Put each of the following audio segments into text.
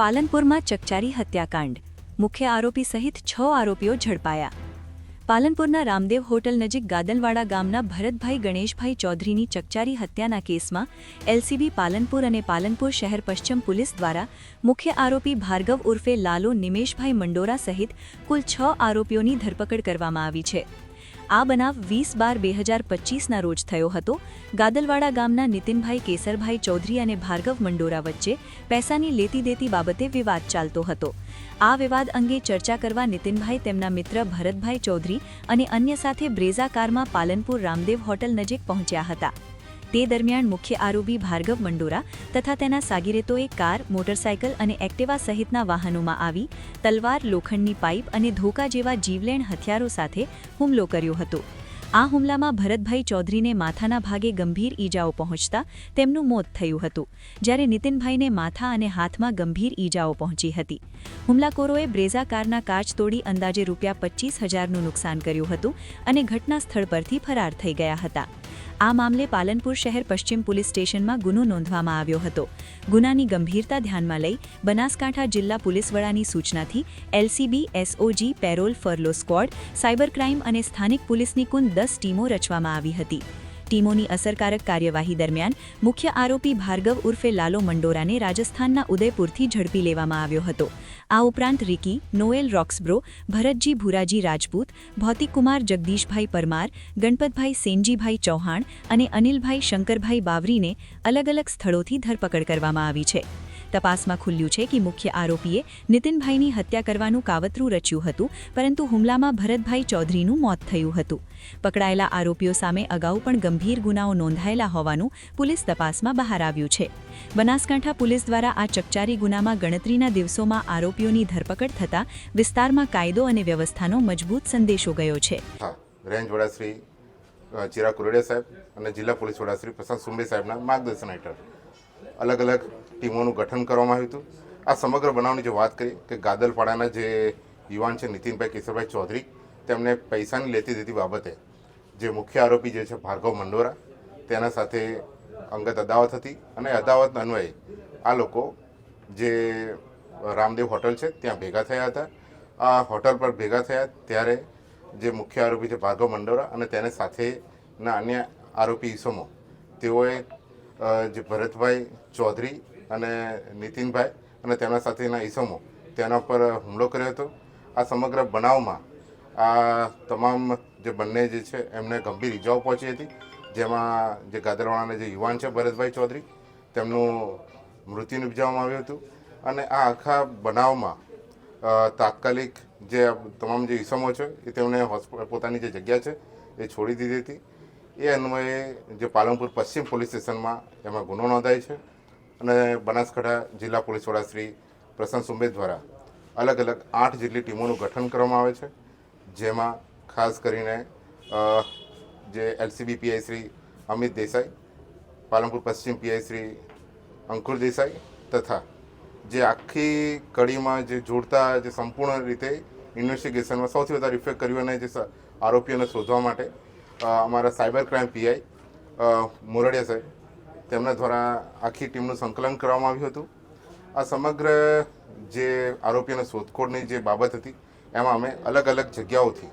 પાલનપુરમાં ચકચારી હત્યાકાંડ. મુખ્ય આરોપી સહિત છ આરોપીઓ ઝડપાયા. પાલનપુરના રામદેવ હોટલ નજીક ગાદલવાડા ગામના ભરતભાઈ ગણેશભાઈ ચૌધરીની ચકચારી હત્યાના કેસમાં એલસીબી પાલનપુર અને પાલનપુર શહેર પશ્ચિમ પોલીસ દ્વારા મુખ્ય આરોપી ભાર્ગવ ઉર્ફે લાલો નિમેશભાઈ મંડોરા સહિત કુલ છ આરોપીઓની ધરપકડ કરવામાં આવી છે. આ બનાવ વીસ બાર બે હજાર પચીસના રોજ થયો હતો. ગાદલવાડા ગામના નીતિનભાઈ કેસરભાઈ ચૌધરી અને ભાર્ગવ મંડોરા વચ્ચે પૈસાની લેતી દેતી બાબતે વિવાદ ચાલતો હતો. આ વિવાદ અંગે ચર્ચા કરવા નીતિનભાઈ તેમના મિત્ર ભરતભાઈ ચૌધરી અને અન્ય સાથે બ્રેઝા કારમાં પાલનપુર રામદેવ હોટલ નજીક પહોંચ્યા હતા. તે દરમિયાન મુખ્ય આરોપી ભાર્ગવ મંડોરા તથા તેના સાગીરેતોએ કાર, મોટરસાયકલ અને એક્ટિવા સહિતના વાહનોમાં આવી તલવાર, લોખંડની પાઇપ અને ધોકા જેવા જીવલેણ હથિયારો સાથે હુમલો કર્યો હતો. આ હુમલામાં ભરતભાઈ ચૌધરીને માથાના ભાગે ગંભીર ઈજાઓ પહોંચતા તેમનું મોત થયું હતું, જ્યારે નીતિનભાઈને માથા અને હાથમાં ગંભીર ઈજાઓ પહોંચી હતી. હુમલાખોરોએ બ્રેઝા કારના કાચ તોડી અંદાજે રૂપિયા પચીસ હજારનું નુકસાન કર્યું હતું અને ઘટના સ્થળ પરથી ફરાર થઈ ગયા હતા. આ મામલે પાલનપુર શહેર પશ્ચિમ પોલીસ સ્ટેશનમાં ગુનો નોંધવામાં આવ્યો હતો. ગુનાની ગંભીરતા ધ્યાનમાં લઈ બનાસકાંઠા જિલ્લા પોલીસ વડાની સૂચનાથી LCB, SOG, parole, furlough squad, cyber crime અને સ્થાનિક પોલીસની કુલ દસ ટીમો રચવામાં આવી હતી. ટીમોની અસરકારક કાર્યવાહી દરમિયાન મુખ્ય આરોપી ભાર્ગવ ઉર્ફે લાલો મંડોરાને રાજસ્થાનના ઉદયપુરથી ઝડપી લેવામાં આવ્યો હતો. આ ઉપરાંત Ricky, Noel Roxburgh, Bharatji Bhuraji Rajput, Bhautikkumar Jagdishbhai Parmar, Ganpatbhai Senjibhai Chauhan અને અનિલભાઈ શંકરભાઈ બાવરીને અલગ અલગ સ્થળોથી ધરપકડ કરવામાં આવી છે. તપાસમાં ખુલ્યું છે કે મુખ્ય આરોપીએ નીતિનભાઈની હત્યા કરવાનું કાવતરું રચ્યું હતું, પરંતુ હુમલામાં ભરતભાઈ ચૌધરીનું મોત થયું હતું. પકડાયેલા આરોપીઓ સામે અગાઉ પણ ગંભીર ગુનાઓ નોંધાયેલા હોવાનું પોલીસ તપાસમાં બહાર આવ્યું છે. બનાસકાંઠા પોલીસ દ્વારા આ ચકચારી ગુનામાં ગણતરીના દિવસોમાં આરોપીઓની ધરપકડ થતાં વિસ્તારમાં કાયદો અને વ્યવસ્થાનો મજબૂત સંદેશો ગયો છે. રેન્જ કુરડિયા સાહેબ અને જિલ્લા પોલીસ વડા શ્રી પ્રશાંત સુંબે સાહેબના માર્ગદર્શન હેઠળ અલગ અલગ ટીમોનું ગઠન કરવામાં આવ્યું હતું. આ સમગ્ર બનાવની જે વાત કરીએ કે ગાદલપાડાના જે યુવાન છે નીતિનભાઈ કિશોરભાઈ ચૌધરી, તેમને પૈસાની લેતી દેતી બાબતે જે મુખ્ય આરોપી જે છે ભાર્ગવ મંડોરા, તેના સાથે અંગત અદાવત હતી અને અદાવત અન્વયે આ લોકો જે રામદેવ હોટલ છે ત્યાં ભેગા થયા હતા. આ હોટલ પર ભેગા થયા ત્યારે જે મુખ્ય આરોપી છે ભાર્ગવ મંડોરા અને તેને સાથેના અન્ય આરોપી ઈસમો, તેઓએ જે ભરતભાઈ ચૌધરી અને નીતિનભાઈ અને તેના સાથેના ઈસમો તેના પર હુમલો કર્યો હતો. આ સમગ્ર બનાવમાં આ તમામ જે બંને જે છે એમને ગંભીર ઈજાઓ પહોંચી હતી. જેમાં જે ગાદરવાળાના જે યુવાન છે ભરતભાઈ ચૌધરી, તેમનું મૃત્યુ નિપજાવવામાં આવ્યું હતું. અને આ આખા બનાવમાં તાત્કાલિક જે તમામ જે ઈસમો છે એ તેમણે પોતાની જે જગ્યા છે એ છોડી દીધી હતી. એ અન્વયે જે પાલનપુર પશ્ચિમ પોલીસ સ્ટેશનમાં એમાં ગુનો નોંધાય છે. અને બનાસકાંઠા જિલ્લા પોલીસ વડા શ્રી પ્રશાંત સુંબે દ્વારા અલગ અલગ આઠ જેટલી ટીમોનું ગઠન કરવામાં આવે છે. જેમાં ખાસ કરીને જે એલસીબી પીઆઈ શ્રી અમિત દેસાઈ, પાલનપુર પશ્ચિમ પીઆઈ શ્રી અંકુર દેસાઈ તથા જે આખી કડીમાં જે જોડતા જે સંપૂર્ણ રીતે ઇન્વેસ્ટિગેશનમાં સૌથી વધારે ઇફેક્ટ કર્યું અને જે આરોપીઓને શોધવા માટે અમારા સાયબર ક્રાઇમ પીઆઈ મોરડિયા સાહેબ તેમના દ્વારા આખી ટીમનું સંકલન કરવામાં આવ્યું હતું. આ સમગ્ર જે આરોપીઓને શોધખોળની જે બાબત હતી, એમાં અમે અલગ અલગ જગ્યાઓથી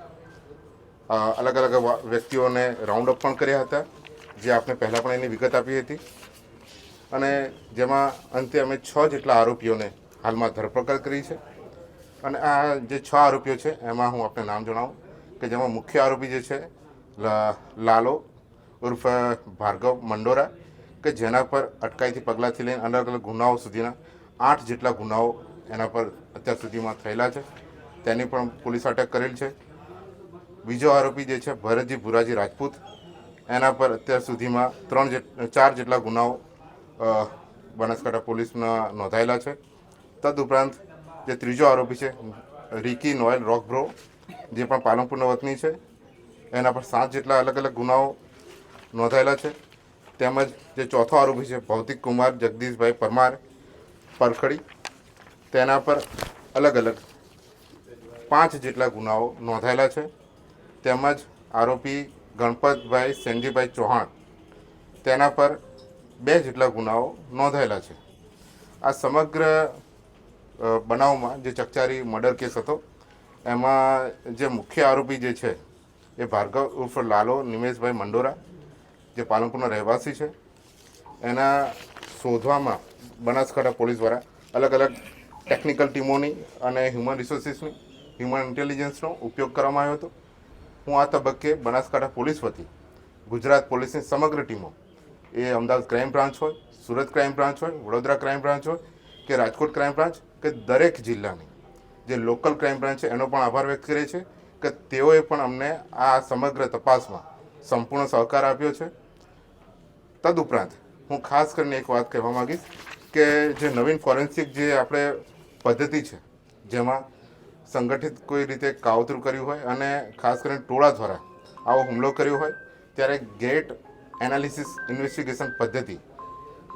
અલગ અલગ વ્યક્તિઓને રાઉન્ડ અપ પણ કર્યા હતા, જે આપણે પહેલાં પણ એની વિગત આપી હતી. અને જેમાં અંતે અમે છ જેટલા આરોપીઓને હાલમાં ધરપકડ કરી છે. અને આ જે છ આરોપીઓ છે, એમાં હું આપને નામ જણાવું કે જેમાં મુખ્ય આરોપી જે છે લાલો ઉર્ફ ભાર્ગવ મંડોરા કે જેના પર અટકાઈથી પગલાંથી લઈને અલગ અલગ ગુનાઓ સુધીના આઠ જેટલા ગુનાઓ એના પર અત્યાર સુધીમાં થયેલા છે. તેની પણ પોલીસ અટક કરેલ છે. બીજો આરોપી જે છે, ભરતજી ભુરાજી રાજપૂત, એના પર અત્યાર સુધીમાં ત્રણ ચાર જેટલા ગુનાઓ બનાસકાંઠા પોલીસના નોંધાયેલા છે. તદુપરાંત જે ત્રીજો આરોપી છે, રિકી નોયલ રોકબ્રો જે પણ પાલનપુરના વતની છે, એના પર સાત જેટલા અલગ અલગ ગુનાઓ નોંધાયેલા છે. તેમજ જે ચોથો આરોપી છે, ભૌતિક કુમાર જગદીશભાઈ પરમાર પરખડી, તેના પર અલગ અલગ પાંચ જેટલા ગુનાઓ નોંધાયેલા છે. તેમજ આરોપી ગણપતભાઈ સેનજીભાઈ ચૌહાણ તેના પર બે જેટલા ગુનાઓ નોંધાયેલા છે. આ સમગ્ર બનાવમાં જે ચકચારી મર્ડર કેસ હતો, એમાં જે મુખ્ય આરોપી જે છે, એ ભાર્ગવ ઉર્ફ લાલો નિમેશભાઈ મંડોરા જે પાલનપુરના રહેવાસી છે, એના શોધવામાં બનાસકાંઠા પોલીસ દ્વારા અલગ અલગ ટેકનિકલ ટીમોની અને હ્યુમન રિસોર્સિસની હ્યુમન ઇન્ટેલિજન્સનો ઉપયોગ કરવામાં આવ્યો હતો. હું આ તબક્કે બનાસકાંઠા પોલીસ વતી ગુજરાત પોલીસની સમગ્ર ટીમો, એ અમદાવાદ ક્રાઇમ બ્રાન્ચ હોય, સુરત ક્રાઇમ બ્રાન્ચ હોય, વડોદરા ક્રાઇમ બ્રાન્ચ હોય, કે રાજકોટ ક્રાઇમ બ્રાન્ચ કે દરેક જિલ્લાની, જે લોકલ ક્રાઇમ બ્રાન્ચ છે, એનો પણ આભાર વ્યક્ત કરે છે કે તેઓએ પણ અમને આ સમગ્ર તપાસમાં સંપૂર્ણ સહકાર આપ્યો છે. તદુપરાંત હું ખાસ કરીને એક વાત કહેવા માંગીશ કે જે નવીન ફોરેન્સિક જે આપણે પદ્ધતિ છે, જેમાં સંગઠિત કોઈ રીતે કાવતરું કર્યું હોય અને ખાસ કરીને ટોળા દ્વારા આવો હુમલો કર્યો હોય, ત્યારે ગેટ એનાલિસિસ ઇન્વેસ્ટિગેશન પદ્ધતિ,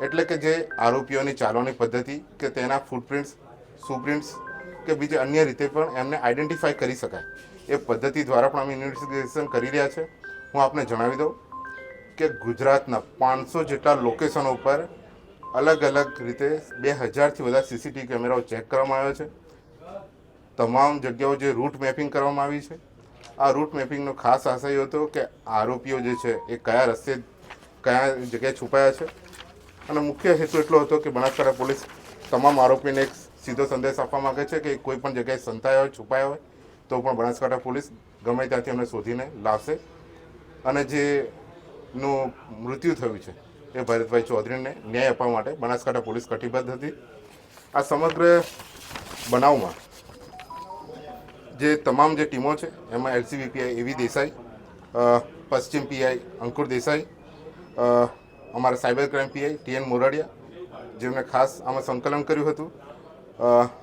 એટલે કે જે આરોપીઓની ચાલવાની પદ્ધતિ કે તેના ફૂટપ્રિન્ટ્સ સુપ્રિન્ટ્સ કે બીજે અન્ય રીતે પણ એમને આઇડેન્ટિફાય કરી શકાય. એ પદ્ધતિ દ્વારા પણ અમે ઇન્વેસ્ટિગેશન કરી રહ્યા છે. હું આપને જણાવી દઉં કે ગુજરાતના પાંચસો જેટલા લોકેશનો ઉપર અલગ અલગ રીતે બે હજારથી વધારે સીસીટીવી કેમેરાઓ ચેક કરવામાં આવ્યા છે. તમામ જગ્યાઓ જે રૂટ મેપિંગ કરવામાં આવી છે. આ રૂટ મેપિંગનો ખાસ આશય હતો કે આરોપીઓ જે છે એ કયા રસ્તે, કયા જગ્યાએ છુપાયા છે. અને મુખ્ય હેતુ એટલો હતો કે બનાસકાંઠા પોલીસ તમામ આરોપીને એક સીધો સંદેશ આપવા માગે છે કે કોઈ પણ જગ્યાએ સંતાયા હોય, છુપાયા હોય, તો પણ બનાસકાંઠા પોલીસ ગમે ત્યાંથી અમને શોધીને લાવશે. અને જે નું મૃત્યુ થયું છે. એ ભરતભાઈ ચૌધરીને ન્યાય આપવા માટે બનાસકાંઠા પોલીસ કટિબદ્ધ હતી. આ સમગ્ર બનાવમાં જે તમામ જે ટીમો છે, એમાં એલસીબીપીઆઈ એવી દેસાઈ પશ્ચિમ પીઆઈ અંકુર દેસાઈ અમારા cyber crime PI TN Moradiya જેમણે ખાસ આમાં સંકલન કર્યું હતું.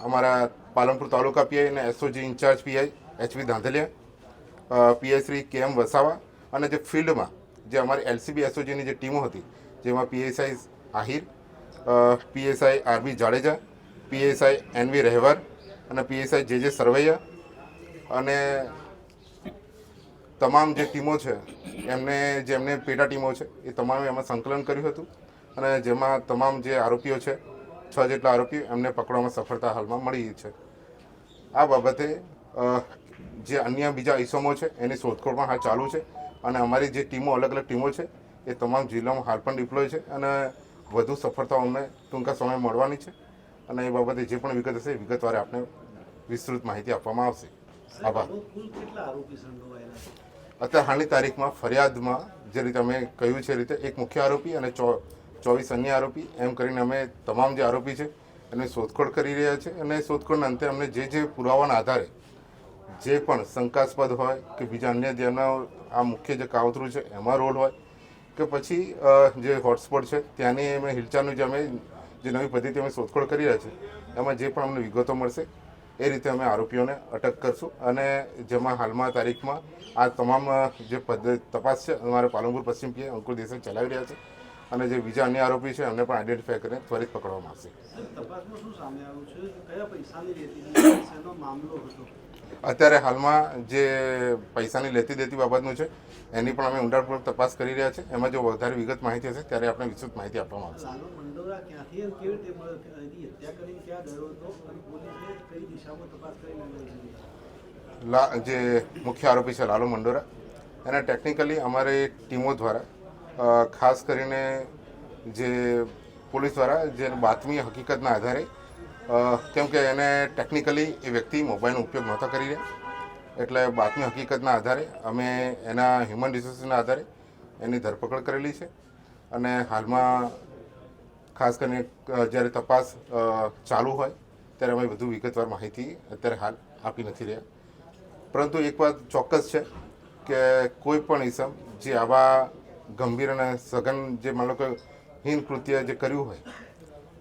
અમારા પાલનપુર તાલુકા પીઆઈ અને SOG in charge PI HV Dhandhaliya PI Shri K M Vasava અને જે ફિલ્ડમાં જે અમારી એલસીબી એસઓજીની જે ટીમો હતી, જેમાં PSI Ahir PSI RB Jadeja PSI NV Rahevar અને પીએસઆઈ જે જે સરવૈયા અને તમામ જે ટીમો છે, એમને જે એમને પેટા ટીમો છે, એ તમામે એમાં સંકલન કર્યું હતું અને જેમાં તમામ જે આરોપીઓ છે, છ જેટલા આરોપીઓ એમને પકડવામાં સફળતા હાલમાં મળી છે. આ બાબતે જે અન્ય બીજા ઇસમો છે, એની શોધખોળ પણ હાલ ચાલુ છે. અને અમારી જે ટીમો, અલગ અલગ ટીમો છે, એ તમામ જિલ્લામાં હાલ પણ ડિપ્લોય છે અને વધુ સફળતાઓ અમને ટૂંકા સમયમાં મળવાની છે. અને એ બાબતે જે પણ વિગત હશે વિગતવારે આપને વિસ્તૃત માહિતી આપવામાં આવશે. આભાર. અત્યારે હાલની તારીખમાં ફરિયાદમાં, જે રીતે અમે કહ્યું છે રીતે એક મુખ્ય આરોપી અને ચોવીસ અન્ય આરોપી, એમ કરીને અમે તમામ જે આરોપી છે, એની શોધખોળ કરી રહ્યા છે. અને શોધખોળના અંતે અમને જે જે પુરાવાના આધારે જે પણ શંકાસ્પદ હોય કે બીજા અન્ય જેના આ મુખ્ય જે કાવતરું છે, એમાં રોલ હોય કે પછી જે હોટસ્પોટ છે, ત્યાંની અમે હિલચાલનું જે અમે, જે નવી પદ્ધતિ અમે શોધખોળ કરી રહ્યા છે એમાં જે પણ અમને વિગતો મળશે, એ રીતે અમે આરોપીઓને અટક કરશું અને જેમાં હાલમાં તારીખમાં આ તમામ જે પદ્ધતિ તપાસ છે, અમારે પાલનપુર પશ્ચિમ પીએ અંકુર દેસાઈ ચલાવી રહ્યા છે અને જે બીજા અન્ય આરોપી છે, એમને પણ આઈડેન્ટિફાઈ કરીને ત્વરિત પકડવામાં આવશે. અત્યારે હાલમાં જે પૈસાની લેતી દેતી બાબતનું છે એની પણ અમે ઊંડાણપૂર્વક તપાસ કરી રહ્યા છે. એમાં જો વધારે વિગત માહિતી હશે ત્યારે આપણે વિસ્તૃત માહિતી આપવામાં આવશે. લા જે મુખ્ય આરોપી છે લાલુ મંડોરા એને ટેકનિકલી અમારી ટીમો દ્વારા ખાસ કરીને જે પોલીસ દ્વારા જે બાતમી હકીકતના આધારે કેમ કે એને ટેકનિકલી એ વ્યક્તિ મોબાઈલનો ઉપયોગ નહોતા કરી રહ્યા. એટલે બાતમી હકીકતના આધારે અમે એના હ્યુમન રિસોર્સિસના આધારે એની ધરપકડ કરેલી છે. અને હાલમાં ખાસ કરીને જ્યારે તપાસ ચાલુ હોય, ત્યારે અમે વધુ વિગતવાર માહિતી અત્યારે હાલ આપી નથી રહ્યા. પરંતુ એક વાત ચોક્કસ છે કે કોઈ પણ ઇસમ જે આવા ગંભીર અને સઘન જે માનો કે હીન કૃત્ય જે કર્યું હોય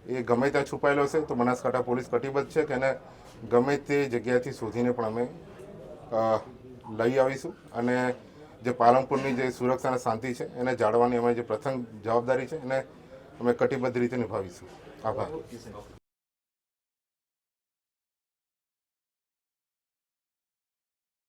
એ ગમે ત્યાં છુપાયેલો હશે તો બનાસકાંઠા પોલીસ કટિબદ્ધ છે કે એને ગમે તે જગ્યાથી શોધીને પણ અમે લઈ આવીશું. અને જે પાલનપુરની જે સુરક્ષા અને શાંતિ છે, એને જાળવવાની અમે જે પ્રથમ જવાબદારી છે, એને અમે કટિબદ્ધ રીતે નિભાવીશું. આભાર.